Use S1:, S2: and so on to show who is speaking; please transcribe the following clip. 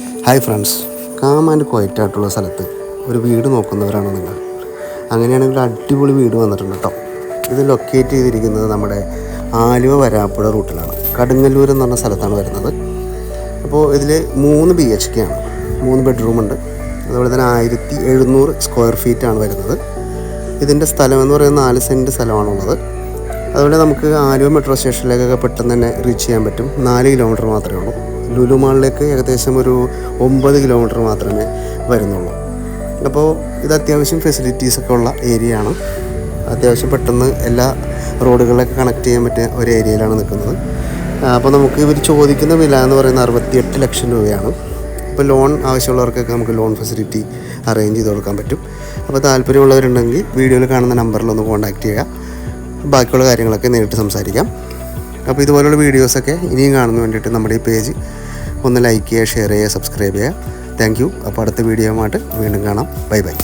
S1: Hi friends. Calm and quiet ആയിട്ടുള്ള സ്ഥലത്ത് ഒരു വീട് നോക്കുന്നവരാണോ നിങ്ങൾ. അങ്ങനെയാണെങ്കിൽ അടിപൊളി വീട് വന്നിട്ടുണ്ട് കേട്ടോ. ഇത് ലൊക്കേറ്റ് ചെയ്തിരിക്കുന്നത് നമ്മുടെ ആലുവ വരാപ്പുഴ റൂട്ടിലാണ്. കടുങ്ങല്ലൂർ എന്ന് പറഞ്ഞ സ്ഥലത്താണ് വരുന്നത്. അപ്പോൾ ഇതിൽ മൂന്ന് ബി എച്ച് കെ ആണ്. മൂന്ന് ബെഡ്റൂമുണ്ട് അതുപോലെ തന്നെ ആയിരത്തി എഴുന്നൂറ് സ്ക്വയർ ആണ് വരുന്നത്. ഇതിന്റെ സ്ഥലം എന്ന് പറയുന്നത് നാല് സെന്റ് സ്ഥലമാണുള്ളത്. അതുപോലെ നമുക്ക് ആലുവ മെട്രോ സ്റ്റേഷനിലേക്കൊക്കെ പെട്ടെന്ന് തന്നെ റീച്ച് ചെയ്യാൻ പറ്റും. നാല് കിലോമീറ്റർ മാത്രമേ ഉള്ളൂ. ലുലു മാളിലേക്ക് ഏകദേശം ഒരു ഒമ്പത് കിലോമീറ്റർ മാത്രമേ വരുന്നുള്ളൂ. അപ്പോൾ ഇത് അത്യാവശ്യം ഫെസിലിറ്റീസൊക്കെ ഉള്ള ഏരിയ ആണ്. അത്യാവശ്യം പെട്ടെന്ന് എല്ലാ റോഡുകളിലൊക്കെ കണക്ട് ചെയ്യാൻ പറ്റിയ ഒരു ഏരിയയിലാണ് നിൽക്കുന്നത്. അപ്പോൾ നമുക്ക് ഇവർ ചോദിക്കുന്ന വില എന്ന് പറയുന്നത് അറുപത്തിയെട്ട് ലക്ഷം രൂപയാണ്. അപ്പോൾ ലോൺ ആവശ്യമുള്ളവർക്കൊക്കെ നമുക്ക് ലോൺ ഫെസിലിറ്റി അറേഞ്ച് ചെയ്ത് കൊടുക്കാൻ പറ്റും. അപ്പോൾ താല്പര്യമുള്ളവരുണ്ടെങ്കിൽ വീഡിയോയിൽ കാണുന്ന നമ്പറിലൊന്ന് കോൺടാക്റ്റ് ചെയ്യുക. ബാക്കിയുള്ള കാര്യങ്ങളൊക്കെ നേരിട്ട് സംസാരിക്കാം. അപ്പോൾ ഇതുപോലുള്ള വീഡിയോസൊക്കെ ഇനിയും കാണുന്ന വേണ്ടിയിട്ട് നമ്മുടെ ഈ പേജ് ഒന്ന് ലൈക്ക് ചെയ്യുക ഷെയർ ചെയ്യുക സബ്സ്ക്രൈബ് ചെയ്യുക. താങ്ക് യു അപ്പോൾ അടുത്ത വീഡിയോയുമായിട്ട് വീണ്ടും കാണാം. Bye bye